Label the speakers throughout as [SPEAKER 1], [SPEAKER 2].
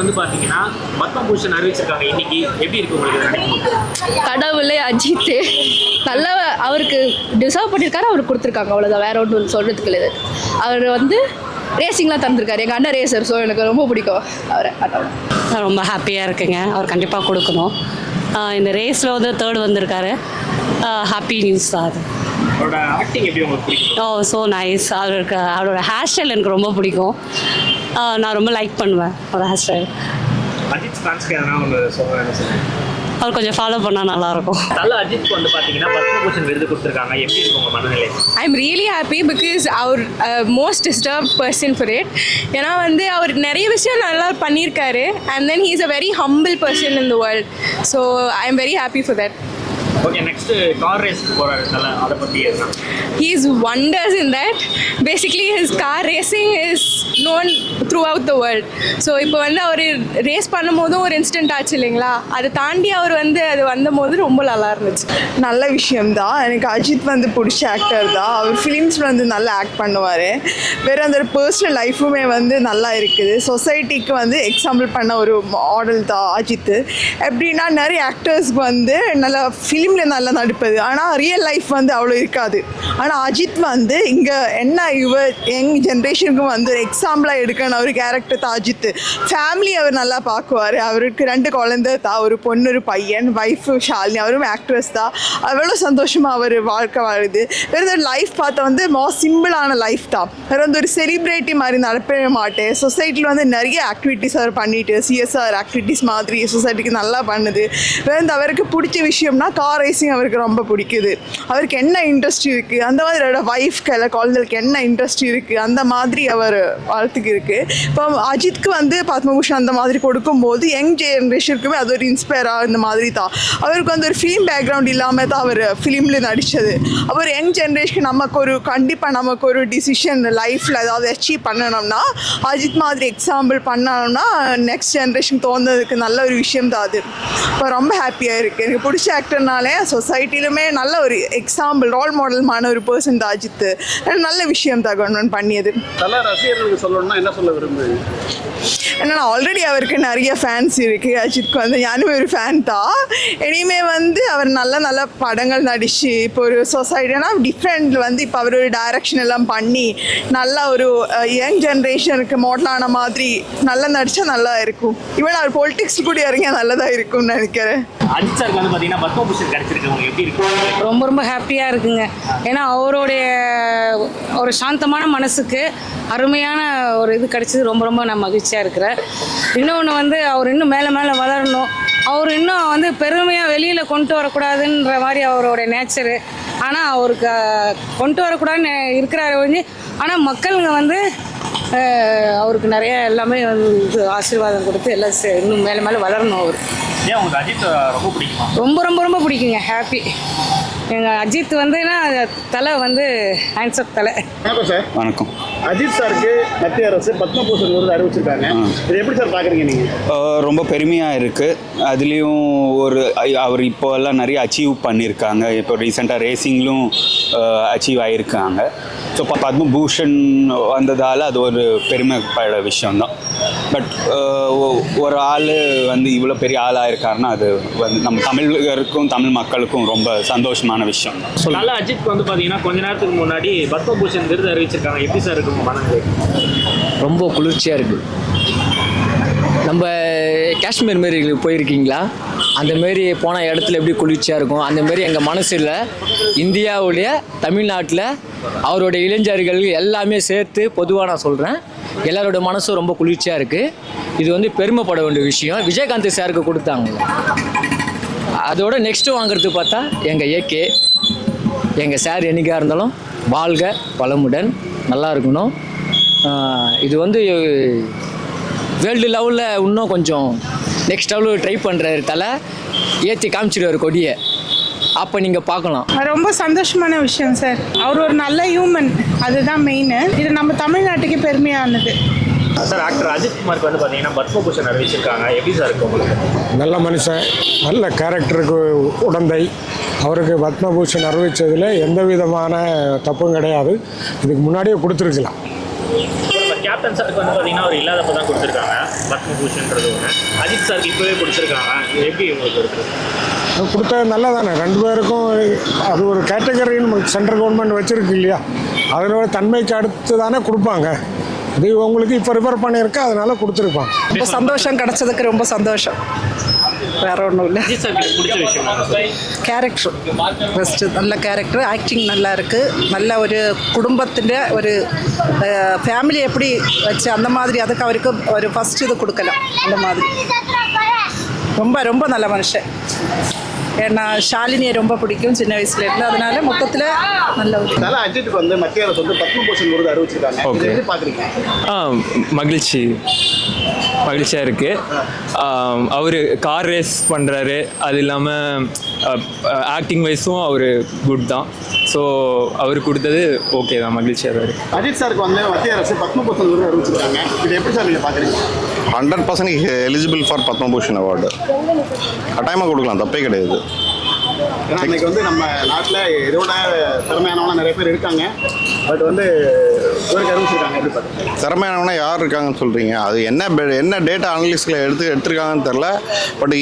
[SPEAKER 1] வந்து பாத்தீங்கன்னா பத்மபூஷன் அறிவிச்சிருக்காங்க. இன்னைக்கு எப்படி இருக்கு உங்களுக்கு
[SPEAKER 2] கடவுளே அஜித் நல்ல அவருக்கு டிசர்வ் பண்ணியிருக்காரு அவருக்கு கொடுத்துருக்காங்க. அவ்வளோதான் வேற ஒன்றும் சொல்கிறதுக்கு இல்லை. அவர் வந்து ரேசிங்லாம் தந்திருக்காரு. எங்கள் அண்ணன் ரேசர் ஸோ எனக்கு ரொம்ப பிடிக்கும் அவரை.
[SPEAKER 3] நான் ரொம்ப ஹாப்பியாக இருக்குங்க. அவர் கண்டிப்பாக கொடுக்கணும். இந்த ரேஸில் வந்து தேர்ட் வந்திருக்காரு. ஹாப்பி நியூஸ் தான் அது.
[SPEAKER 1] அவரோட ஆக்டிங் எப்படி உங்களுக்கு பிடிக்கும்?
[SPEAKER 3] ஓ ஸோ நைஸ் அவருக்கு அவரோட ஹேர் ஸ்டைல் எனக்கு ரொம்ப பிடிக்கும். நான் ரொம்ப லைக் பண்ணுவேன் அவரோட ஹேர் ஸ்டைல்
[SPEAKER 1] அஜித் ஃபேன்ஸ்க்கு எதனா ஒன்று
[SPEAKER 3] அவர் கொஞ்சம் ஃபாலோ பண்ணால் நல்லாயிருக்கும்.
[SPEAKER 1] தல அஜித்க்கு வந்து பாத்தீங்கன்னா பத்மபூஷன் விருது கொடுத்துருக்காங்க. எப்படி இருக்கு உங்க மனநிலை?
[SPEAKER 4] I am really happy because our most disturb person for it ஏன்னா வந்து அவர் நிறைய விஷயம் நல்லா பண்ணியிருக்காரு. And then he is a very humble person in the world so I am very happy for that
[SPEAKER 1] okay next car ரேஸ்க்கு போறாரு தல அதை பத்தி எதுனா
[SPEAKER 4] he is wonders in that. Basically his car racing is known throughout the world. So இப்போ வந்து அவர் race பண்ணும்போதும் ஒரு incident ஆச்சு இல்லைங்களா? அதை தாண்டி அவர் வந்து அது வந்தபோது ரொம்ப நல்லா இருந்துச்சு.
[SPEAKER 5] நல்ல விஷயம்தான். எனக்கு அஜித் வந்து பிடிச்ச ஆக்டர் தான். அவர் ஃபிலிம்ஸில் வந்து நல்லா ஆக்ட் பண்ணுவார். வேறு அந்த பர்சனல் லைஃபுமே வந்து நல்லா இருக்குது. சொசைட்டிக்கு வந்து எக்ஸாம்பிள் பண்ண ஒரு மாடல் தான் அஜித் எப்படின்னா நிறைய ஆக்டர்ஸ்க்கு வந்து நல்லா ஃபிலிமில் நல்லா நடிப்பது. ஆனால் ரியல் லைஃப் வந்து அவ்வளோ இருக்காது. ஆனால் அஜித் வந்து இங்கே என்ன இவ யங் ஜென்ரேஷனுக்கு வந்து எக்ஸாம்பிளாக எடுக்கணும். ஒரு கேரக்டர் தான் அஜித். ஃபேமிலி அவர் நல்லா பார்க்குவார். அவருக்கு ரெண்டு குழந்தை தான். ஒரு பொண்ணு ஒரு பையன் ஒய்ஃபு ஷாலினி. அவரும் ஆக்ட்ரஸ் தான். அவ்வளோ சந்தோஷமாக அவர் வாழ்க்கை வாழுது. வேறு ஒரு லைஃப் பார்த்தா வந்து மோ சிம்பிளான லைஃப் தான். வேறு வந்து ஒரு செலிப்ரிட்டி மாதிரி நடப்பவே மாட்டேன். சொசைட்டியில் வந்து நிறைய ஆக்டிவிட்டீஸ் அவர் பண்ணிட்டு சிஎஸ்ஆர் ஆக்டிவிட்டீஸ் மாதிரி சொசைட்டிக்கு நல்லா பண்ணுது. வேறு வந்து அவருக்கு பிடிச்ச விஷயம்னா கார் ரேசிங் அவருக்கு ரொம்ப பிடிக்குது. அவருக்கு என்ன இன்ட்ரெஸ்ட் இருக்குது அந்த மாதிரி அவரோட ஒய்ஃப்க்கு இல்லை குழந்தைகளுக்கு என்ன இன்ட்ரெஸ்ட் இருக்குது அந்த மாதிரி அவர் வாழ்த்துக்கு இருக்குது இப்போ அஜித்க்கு வந்து பத்மபூஷன் அந்த மாதிரி கொடுக்கும்போது யங் ஜென்ரேஷனுக்குமே அது ஒரு இன்ஸ்பயராக இந்த மாதிரி தான். அவருக்கு வந்து ஒரு ஃபிலிம் பேக்ரவுண்ட் இல்லாமல் தான் அவர் ஃபிலிமில் நடித்தது அவர் யங் ஜென்ரேஷன் நமக்கு ஒரு கண்டிப்பாக நமக்கு ஒரு டிசிஷன் லைஃப்பில் ஏதாவது அச்சீவ் பண்ணணும்னா அஜித் மாதிரி எக்ஸாம்பிள் பண்ணணும்னா நெக்ஸ்ட் ஜென்ரேஷன் தோணுறதுக்கு நல்ல ஒரு விஷயம் தான் அது. இப்போ ரொம்ப ஹாப்பியாக இருக்குது எனக்கு பிடிச்ச ஆக்டர்னால சொசைட்டிலுமே நல்ல ஒரு எக்ஸாம்பிள் ரோல் மாடல்மான ஒரு பர்சன் தான் அஜித் நல்ல விஷயம் தான் கவர்மெண்ட் பண்ணியது.
[SPEAKER 6] தல ரசிகர்களுக்கு சொல்லணும்னா என்ன சொல்ல விரும்புறீங்க?
[SPEAKER 5] ஏன்னா ஆல்ரெடி அவருக்கு நிறைய ஃபேன்ஸ் இருக்குது அஜித்க்கு வந்து யாருமே ஒரு ஃபேன் தான். இனிமே வந்து அவர் நல்ல நல்ல படங்கள் நடிச்சு இப்போ ஒரு சொசைட்டினா டிஃப்ரெண்ட் வந்து இப்போ அவர் ஒரு டைரக்ஷன் எல்லாம் பண்ணி நல்லா ஒரு யங் ஜென்ரேஷனுக்கு மாடலான மாதிரி நல்லா நடிச்சா நல்லா இருக்கும். ஈவன் அவர் பொலிட்டிக்ஸ் கூட இறங்கியா நல்லதாக இருக்கும்னு நினைக்கிறேன்.
[SPEAKER 1] அஜித் சாருக்கு வந்து பாத்தீங்கன்னா பத்மபூஷன் கிடைச்சிருக்கு உங்களுக்கு எப்படி இருக்கு
[SPEAKER 3] ரொம்ப ரொம்ப ஹாப்பியாக இருக்குங்க. ஏன்னா அவருடைய ஒரு சாந்தமான மனசுக்கு அருமையான ஒரு இது கிடைச்சது. ரொம்ப ரொம்ப நான் மகிழ்ச்சியாக இருக்கிறேன். இன்னொன்று வந்து அவர் இன்னும் மேலே மேலே வளரணும். அவர் இன்னும் வந்து பெருமையாக வெளியில் கொண்டு வரக்கூடாதுன்ற மாதிரி அவருடைய நேச்சரு. ஆனால் அவருக்கு கொண்டு வரக்கூடாதுன்னு இருக்கிறாரு ஒழிஞ்சு ஆனால் மக்களுங்க வந்து அவருக்கு நிறைய எல்லாமே வந்து இது ஆசீர்வாதம் கொடுத்து எல்லாம் இன்னும் மேலே மேலே வளரணும் அவர்.
[SPEAKER 1] ஏன் உங்களுக்கு அஜித் ரொம்ப பிடிக்குமா?
[SPEAKER 3] ரொம்ப ரொம்ப ரொம்ப பிடிக்குங்க ஹாப்பி எங்கள் அஜித் வந்துன்னா தலை வந்து ஹேண்ட்ஸ்அப் தலை.
[SPEAKER 6] வணக்கம் சார்.
[SPEAKER 7] வணக்கம்.
[SPEAKER 6] அஜித் சாருக்கு மத்திய அரசு பத்மபூஷன் விருது அறிவிச்சிருக்காங்க. இது எப்படி சார் பார்க்குறீங்க நீங்கள்
[SPEAKER 7] ரொம்ப பெருமையாக இருக்குது அதுலேயும் ஒரு அவர் இப்போ எல்லாம் நிறைய அச்சீவ் பண்ணியிருக்காங்க. இப்போ ரீசெண்டாக ரேசிங்லும் அச்சீவ் ஆகியிருக்காங்க ஸோ இப்போ பத்மபூஷன் வந்ததால் அது ஒரு பெருமைப்பட விஷயம்தான். பட் ஒரு ஆள் வந்து இவ்வளோ பெரிய ஆளாக இருக்காருன்னா அது வந்து நம்ம தமிழருக்கும் தமிழ் மக்களுக்கும் ரொம்ப சந்தோஷமான விஷயம் தான்
[SPEAKER 1] தல அஜித்க்கு வந்து பாத்தீங்கன்னா கொஞ்ச நேரத்துக்கு முன்னாடி பத்மபூஷன் விருது அறிவிச்சிருக்காங்க. எப்படி சார் மனநிலை.
[SPEAKER 8] ரொம்ப குளிர்ச்சியாக இருக்குது நம்ம காஷ்மீர் மாரி போயிருக்கீங்களா? அந்த மாரி போன இடத்துல எப்படி குளிர்ச்சியாக இருக்கும்? அந்த மாரி எங்கள் மனசில் இந்தியாவுடைய தமிழ்நாட்டில் அவருடைய இளைஞர்கள் எல்லாமே சேர்த்து பொதுவாக நான் சொல்கிறேன் எல்லாரோட மனசும் ரொம்ப குளிர்ச்சியாக இருக்குது இது வந்து பெருமைப்பட வேண்டிய விஷயம். விஜயகாந்த் சாருக்கு கொடுத்தாங்க. அதோட நெக்ஸ்ட்டு வாங்குறது பார்த்தா எங்கள் ஏகே எங்கள் சார் என்னைக்காக இருந்தாலும் வாழ்க பலமுடன் நல்லா இருக்கணும் இது வந்து வேர்ல்டு லெவலில் இன்னும் கொஞ்சம் நெக்ஸ்ட் லெவலில் ட்ரை பண்ணுற தலை. ஏற்றி காமிச்சிடுவார் கொடியை. அப்போ நீங்கள் பார்க்கலாம்.
[SPEAKER 9] ரொம்ப சந்தோஷமான விஷயம் சார். அவர் ஒரு நல்ல ஹியூமன் அதுதான் மெயின் இது நம்ம தமிழ்நாட்டுக்கு பெருமையானது.
[SPEAKER 1] சார் ஆக்டர் அஜித் குமாருக்கு வந்து பாத்தீங்கன்னா பத்மபூஷன் அறிவிச்சிருக்காங்க எப்படி சார் இருக்கு உங்களுக்கு?
[SPEAKER 10] நல்ல மனுஷன் நல்ல கேரக்டருக்கு உடந்தை. அவருக்கு பத்மபூஷன் அறிவித்ததில் எந்த விதமான தப்பும் கிடையாது. இதுக்கு முன்னாடியே கொடுத்துருக்கலாம்.
[SPEAKER 1] கேப்டன் சாருக்கு வந்து பார்த்தீங்கன்னா அவர் இல்லாதப்ப தான் கொடுத்துருக்காங்க. பத்மபூஷன்ன்றது ஒன்று அஜித் சாருக்கு இப்போவே கொடுத்துருக்காங்க. எப்படி உங்களுக்கு இருக்குது
[SPEAKER 10] கொடுத்தது நல்லதானே? ரெண்டு பேருக்கும் அது ஒரு கேட்டகரின்னு சென்ட்ரல் கவர்மெண்ட் வச்சுருக்கு இல்லையா? அதனோட தன்மைக்கு அடுத்து தானே கொடுப்பாங்க. அது உங்களுக்கு இப்போ ரிஃபர் பண்ணியிருக்கா அதனால கொடுத்துருப்பாங்க
[SPEAKER 11] ரொம்ப சந்தோஷம் கிடச்சதுக்கு ரொம்ப சந்தோஷம். வேற ஒன்றும் இல்லை. கேரக்டர் ஃபஸ்ட்டு நல்ல கேரக்டர் ஆக்டிங் நல்லா இருக்குது நல்ல ஒரு குடும்பത്തിൻ്റെ ഒരു ഫാമിലി എപ്പടി വെച്ച് അന്നമാതിരി അതൊക്കെ അവർക്ക് ഒരു ഫസ്റ്റ് ഇത് കൊടുക്കലാം അന്നമാതിരി ரொம்ப ரொம்ப நல்ல மனுஷன். ஏன்னா ஷாலினியை ரொம்ப பிடிக்கும் சின்ன வயசுல இருந்து. அதனால மொத்தத்தில் நல்ல ஒரு
[SPEAKER 6] அதனால அஜித்துக்கு வந்து மத்திய அரசு வந்து பத்மபூஷன் விருது அறிவிச்சிருக்காங்க. பாக்குறீங்க
[SPEAKER 12] ஆ மகிழ்ச்சி. மகிழ்ச்சியாக இருக்குது அவர் கார் ரேஸ் பண்ணுறாரு அது இல்லாமல் ஆக்டிங் வைஸும் அவர் குட் தான். ஸோ அவர் கொடுத்தது ஓகே தான். மகிழ்ச்சியாக தான் இருக்குது
[SPEAKER 6] அஜித் சாருக்கு வந்து மத்திய அரசு பத்மபூஷன் விருது அறிவிச்சிருக்காங்க. இதை எப்படி சார் நீங்க பாக்குறீங்க?
[SPEAKER 13] Hundred percent eligible for Padma Bhushan award கட்டாயமாக கொடுக்கலாம். தப்பே கிடையாது.
[SPEAKER 6] ஏன்னா இன்னைக்கு வந்து நம்ம நாட்டில் இதோட திறமையானவங்க நிறைய பேர் இருக்காங்க. பட் வந்து இவருக்கு அறிவிச்சிருக்காங்க எப்படி பாக்குறீங்க
[SPEAKER 13] திறமையானவனா யார் இருக்காங்கன்னு சொல்கிறீங்க அது என்ன என்ன டேட்டா அனலிஸ்டில் எடுத்து எடுத்திருக்காங்கன்னு தெரில but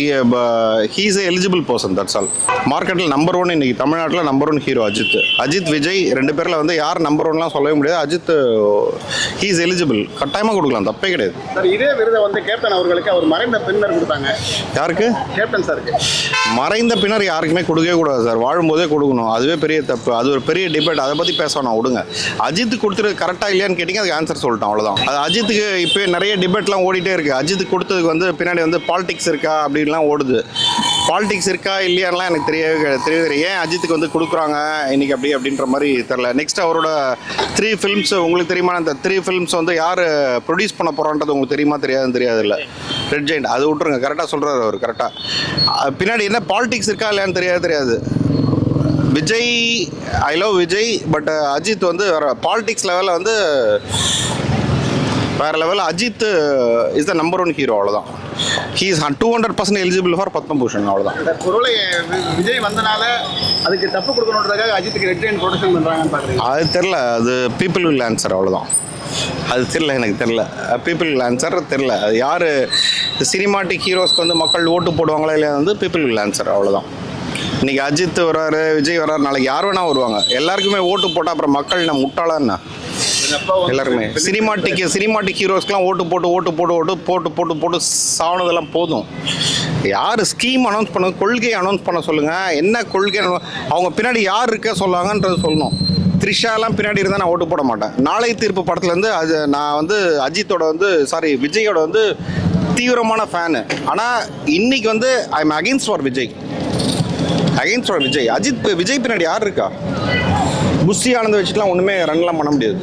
[SPEAKER 13] he's eligible person that's all மார்க்கெட்டில் நம்பர் ஒன் இன்னைக்கு தமிழ்நாட்டில் number one hero Ajith. Ajith Vijay ரெண்டு பேரில் வந்து யார் நம்பர் ஒன்லாம் சொல்லவே முடியாது. அஜித் ஹீஸ் எலிஜிபிள் கட்டாயமாக கொடுக்கலாம் தப்பே கிடையாது.
[SPEAKER 6] சார் இதே விருதை வந்து கேப்டன் அவர்களுக்கு அவர் மறைந்த பின்னர் கொடுத்தாங்க.
[SPEAKER 13] யாருக்கு?
[SPEAKER 6] கேப்டன் சாருக்கு
[SPEAKER 13] மறைந்த பின்னர் யாருக்குமே கொடுக்கவே கூடாது சார். வாழும்போதே கொடுக்கணும். அதுவே பெரிய தப்பு. அது ஒரு பெரிய டிபேட் அதை பற்றி பேசணும் விடுங்க. அஜித் கொடுத்துரு கரெக்டாக இல்லையான்னு கேட்டிங்க அதுக்கு ஆன்சர் சொல்லிட்டோம். அவ்வளோதான் அது அஜித்துக்கு இப்போ நிறைய டிபேட்லாம் ஓடிட்டே இருக்குது அஜித் கொடுத்ததுக்கு வந்து பின்னாடி வந்து பாலிடிக்ஸ் இருக்கா அப்படின்லாம் ஓடுது. பாலிடிக்ஸ் இருக்கா இல்லையான்லாம் எனக்கு தெரியவே தெரியவே ஏன் அஜித்துக்கு வந்து கொடுக்குறாங்க? இன்றைக்கி அப்படி அப்படின்ற மாதிரி தெரில நெக்ஸ்ட் அவரோட த்ரீ ஃபிலிம்ஸ் உங்களுக்கு தெரியுமா? அந்த த்ரீ ஃபிலிம்ஸ் வந்து யார் ப்ரொடியூஸ் பண்ண போகிறான்றது உங்களுக்கு தெரியுமா? தெரியாதுன்னு தெரியாது இல்லை ரெட் ஜெயின் அது விட்ருங்க கரெக்டாக சொல்கிறார் அவர். கரெக்டாக பின்னாடி என்ன பாலிடிக்ஸ் இருக்கா இல்லையான்னு தெரியாது தெரியாது. Vijay I love Vijay but Ajith வந்து வேறு பாலிடிக்ஸ் லெவலில் வந்து வேற லெவலில் Ajith is the number one hero அவ்வளோதான் he is two hundred percent eligible for Padma Bhushan அவ்வளோதான்
[SPEAKER 6] இந்த வி- விஜய் வந்தனால அதுக்கு தப்பு கொடுக்கணுன்றதுக்காக அஜித்துக்கு ரெட் ஜெயின் ப்ரொடக்ஷன் பண்றாங்கன்னு பாக்குறீங்க.
[SPEAKER 13] அது தெரில அது பீப்புள் வில் ஆன்சர் அவ்வளோதான் அது தெரில எனக்கு தெரில பீப்புள் ஆன்சர் தெரில அது யார் சினிமாட்டிக் ஹீரோஸ்க்கு வந்து மக்கள் ஓட்டு போடுவாங்களா இல்லையா வந்து பீப்புள் வில் ஆன்சர் அவ்வளோதான் இன்னைக்கு அஜித் வராரு விஜய் வராரு நாளைக்கு யார் வேணா வருவாங்க. எல்லாருக்குமே ஓட்டு போட்டால் அப்புறம் மக்கள் நம்ம முட்டாளா என்ன? எல்லாருமே. சினிமாட்டிக் சினிமாட்டிக் ஹீரோஸ்க்குலாம் ஓட்டு போட்டு ஓட்டு போட்டு ஓட்டு போட்டு போட்டு போட்டு சாவனதெல்லாம் போதும். யார் ஸ்கீம் அனௌன்ஸ் பண்ண கொள்கை அனௌன்ஸ் பண்ண சொல்லுங்க. என்ன கொள்கை அவங்க பின்னாடி யார் இருக்க சொல்லாங்கன்றது சொல்லணும். த்ரிஷாலாம் பின்னாடி இருந்தால் நான் ஓட்டு போட மாட்டேன். நாளை தீர்ப்பு படத்துலேருந்து அது நான் வந்து அஜித்தோட வந்து சாரி விஜயோட வந்து தீவிரமான ஃபேனு ஆனால் இன்னைக்கு வந்து I am against for Vijay. Against for Vijay. Ajith Vijay பின்னாடி யார் இருக்கா? புஷி ஆனந்த் வச்சுட்டுலாம் ஒன்றுமே ரன்லாம் பண்ண முடியாது.